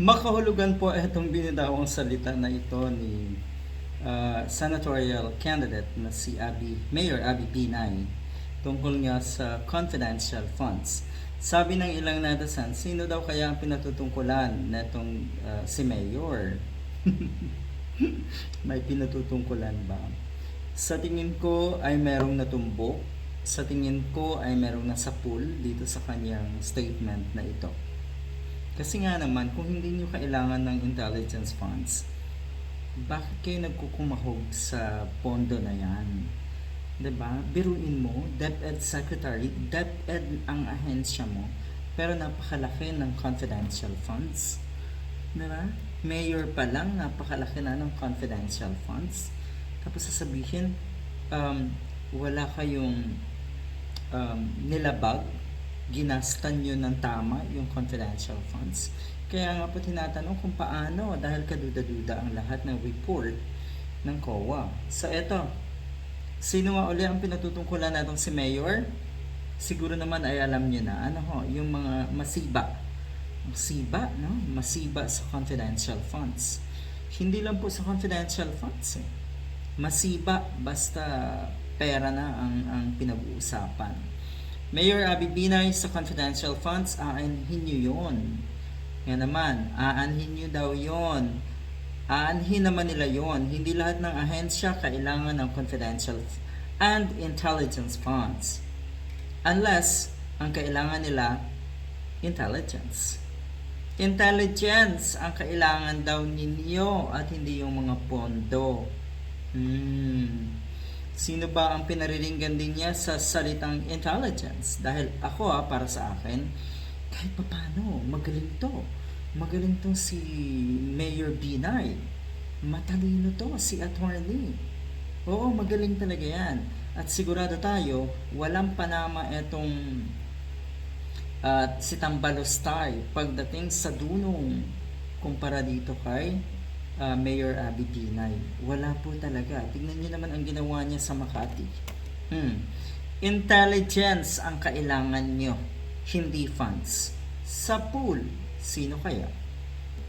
Makahulugan po itong binidawang salita na ito ni uh, senatorial candidate na si Abby, Mayor Abby Binay tungkol nga sa confidential funds. Sabi ng ilang netizen, sino daw kaya ang pinatutungkulan netong uh, si Mayor? May pinatutungkulan ba? Sa tingin ko ay merong natumbok. Sa tingin ko ay merong nasa pool dito sa kanyang statement na ito. Kasi nga naman, kung hindi nyo kailangan ng intelligence funds, bakit kayo nagkukumahog sa pondo na yan? ba? Biruin mo, DepEd Secretary, DepEd ang ahensya mo, pero napakalaki ng confidential funds. 'Di ba? Mayor pa lang, napakalaki na ng confidential funds. Tapos sasabihin, um, wala kayong um, nilabag, ginastan nyo ng tama yung confidential funds. Kaya nga po tinatanong kung paano dahil kaduda-duda ang lahat ng report ng COA. So eto, sino nga uli ang pinatutungkulan natong si Mayor? Siguro naman ay alam nyo na, ano ho, yung mga masiba. Masiba, no? Masiba sa confidential funds. Hindi lang po sa confidential funds eh. Masiba basta pera na ang, ang pinag-uusapan. Mayor Abby Binay sa confidential funds, aanhin nyo yun. Nga naman, aanhin nyo daw yon. Aanhin naman nila yon. Hindi lahat ng ahensya kailangan ng confidential and intelligence funds. Unless, ang kailangan nila, intelligence. Intelligence ang kailangan daw ninyo at hindi yung mga pondo. Hmm. Sino ba ang pinariringgan din niya sa salitang intelligence? Dahil ako ah, para sa akin, kahit papano, magaling to. Magaling tong si Mayor Binay. Matalino to, si attorney. Oo, magaling talaga yan. At sigurado tayo, walang panama etong at si Tambalostay pagdating sa dunong kumpara dito kay ah, Mayor Abby Binay. Wala po talaga. Tingnan niyo naman ang ginawa niya sa Makati. Hmm. Intelligence ang kailangan niyo, hindi funds. Sa pool, sino kaya?